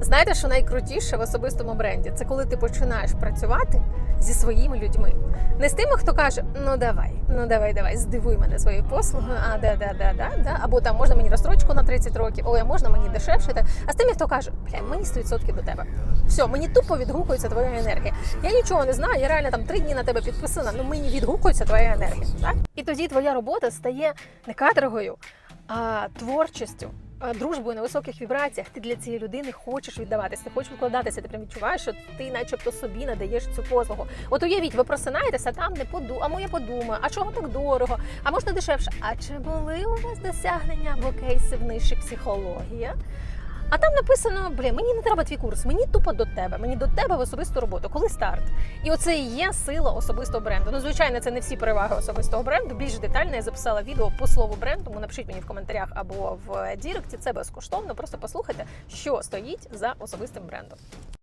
Знаєте, що найкрутіше в особистому бренді? Це коли ти починаєш працювати зі своїми людьми. Не з тими, хто каже: ну давай, ну давай, давай, здивуй мене своєю послугою, а да, да, да, да, да. Або там можна мені розстрочку на 30 років, ой, а можна мені дешевше. та- А з тими, хто каже, бля, мені 100% до тебе. Все, мені тупо відгукується твоя енергія. Я нічого не знаю, я реально там три дні на тебе підписана, ну мені відгукується твоя енергія. Так? І тоді твоя робота стає не каторгою, а творчістю. А, Дружбою на високих вібраціях ти для цієї людини хочеш віддаватися, ти хочеш вкладатися, ти прям відчуваєш, що ти, начебто, собі надаєш цю послугу. От уявіть, ви просинаєтеся, там не поду, а моя подумаю, а чого так дорого, а можна дешевше. А чи були у вас досягнення або кейси в нижчій психологія? А там написано: блін, мені не треба твій курс, мені тупо до тебе, мені до тебе в особисту роботу. Коли старт? І оце і є сила особистого бренду. Ну, звичайно, це не всі переваги особистого бренду. Більш детально я записала відео по слову бренд, тому напишіть мені в коментарях або в Діректі. Це безкоштовно. Просто послухайте, що стоїть за особистим брендом.